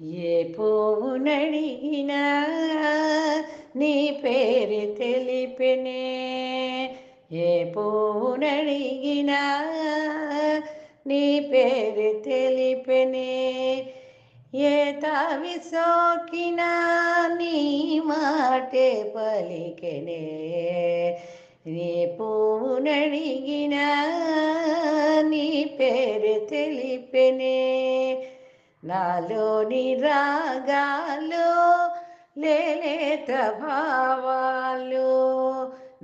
ఏ పువ్వునడిగినా నీ పేరు తెలిపినే. ఏ పువ్వునడిగినా నీ పేరు తెలిపినే. ఏ తావి సోకినా నీ మాటే పలికెనే. నీ పువ్వునడిగినా నీ పేరు తెలిపినే. నాలోని రాగాలు లేలేత భావాలు.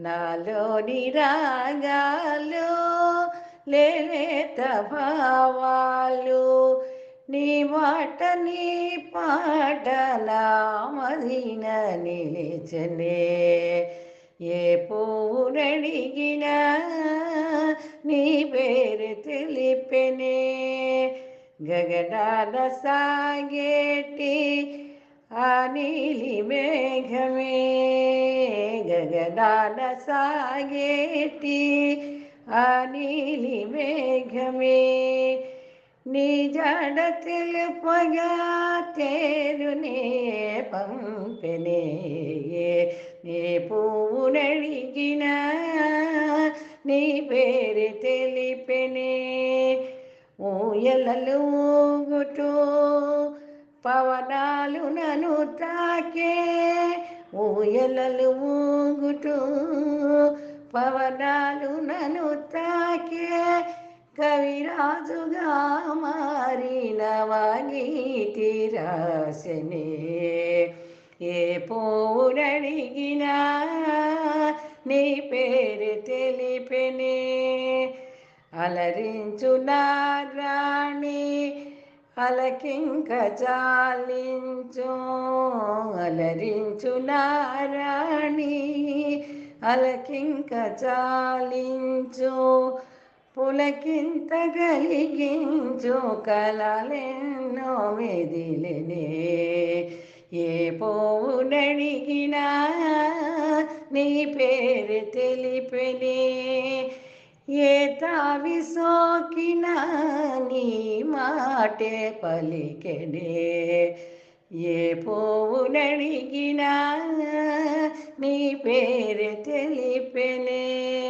నాలోని రాగాలు లేలేత భావాలు. నీ మాట నీ పాట నామదిన నిలిచనే. ఏ పూరడిగినా నీ పేరు తెలిపెనే. గగనాల సాగేటి ఆ నీలి మేఘమే గగనాల సాగేటి ఆ నీలి మేఘమే నీ జడ తెలుపగా తేరునే పంపెనే నీ పువ్వునడిగిన నీ పేరు తెలిపెనే ఊయలలు ఊగుతూ పవనాలు నను తాకే. ఊయలలు ఊగుటూ పవనాలు నను తాకే. కవిరాజుగా మారిన వాగీతి రాసనే ఏ పోరడిగినా నీ పేరు తెలిపెనే అలరించు నారాణి అలకింక చాలించు అలరించు నారాణి అలకింక చాలించు పులకింత కలిగించు కలలెన్నో మెదిలినే. ఏ పోవునడిగినా నీ పేరు తెలిపినే. ఏ తావి నీ మాటే పలికెనే. ఏ పోవునడిగినా నీ పేరు తెలిపెనే.